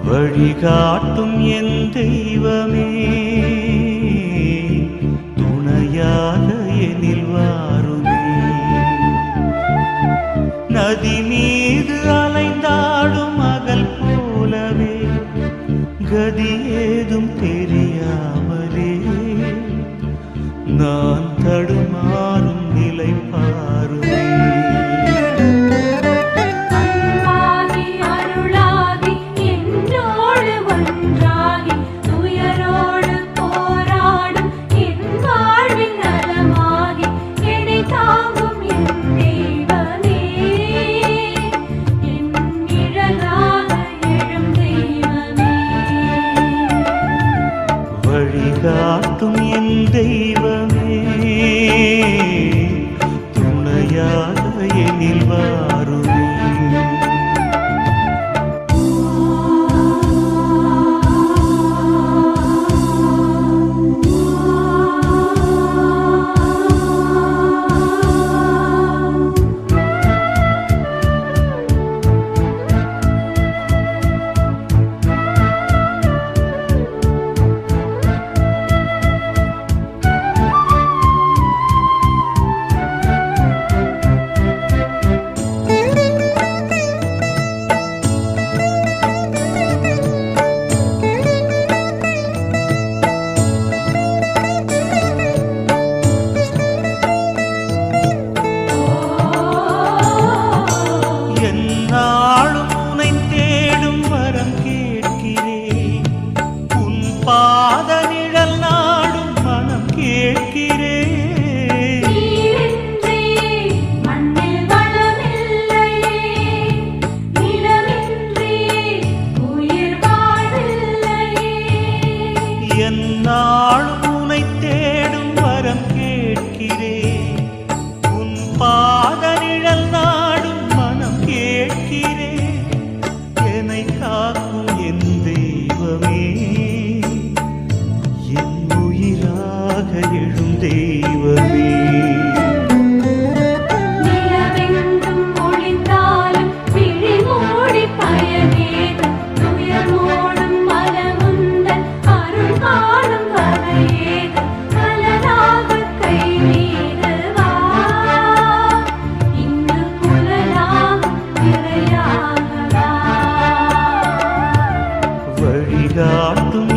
வழிகாட்டும் என் தெய்வமே. துணையாக எனில் வாருமே. நதி நீ தெய்வமே. நாளும் yardım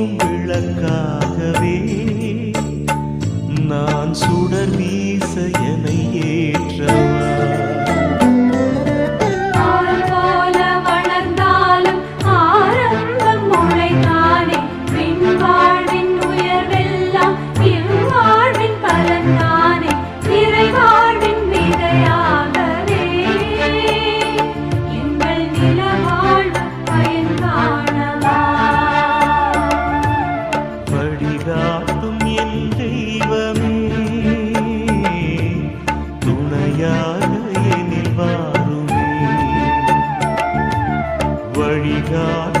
விளக்கும் விளக்காகவே நான் சுடர் வீச என ஏற்றவன் God.